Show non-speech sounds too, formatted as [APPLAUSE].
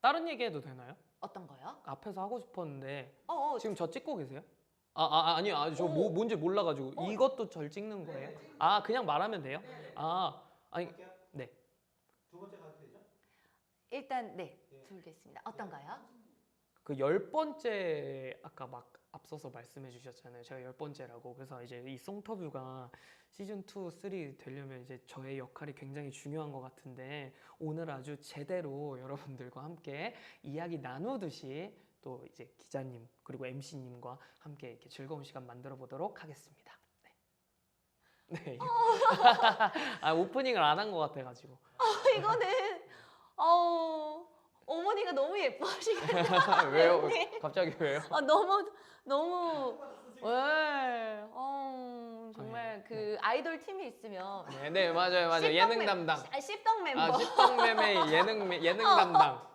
다른 얘기해도 되나요? 어떤 거요? 앞에서 하고 싶었는데 어, 어 지금 저 찍고 계세요? 아, 아 아니요, 아, 저 오. 뭐, 뭔지 몰라가지고 어. 이것도 절 찍는 거예요? 아 그냥 말하면 돼요? 아 아니 네. 두 번째 가도 되죠? 일단 네 들겠습니다. 어떤가요? 그 열 번째 아까 막 앞서서 말씀해 주셨잖아요. 제가 열 번째라고. 그래서 이제 이 송터뷰가 시즌 2, 3 되려면 이제 저의 역할이 굉장히 중요한 것 같은데 오늘 아주 제대로 여러분들과 함께 이야기 나누듯이 또 이제 기자님 그리고 MC님과 함께 이렇게 즐거운 시간 만들어 보도록 하겠습니다. 네. 네. [LAUGHS] 아 오프닝을 안 한 것 같아가지고. 이거는 어 어머니가 너무 예뻐하시겠다. [LAUGHS] 왜요? 갑자기 왜요? 아 너무 너무 왜? 어 정말 네, 그 아이돌 팀이 있으면 네, 네 맞아요, 맞아요. 씹덕 예능 멤- 담당. 아 씹덕 멤버. 아, 십덕매매 예능 예능 [LAUGHS] 어. 담당.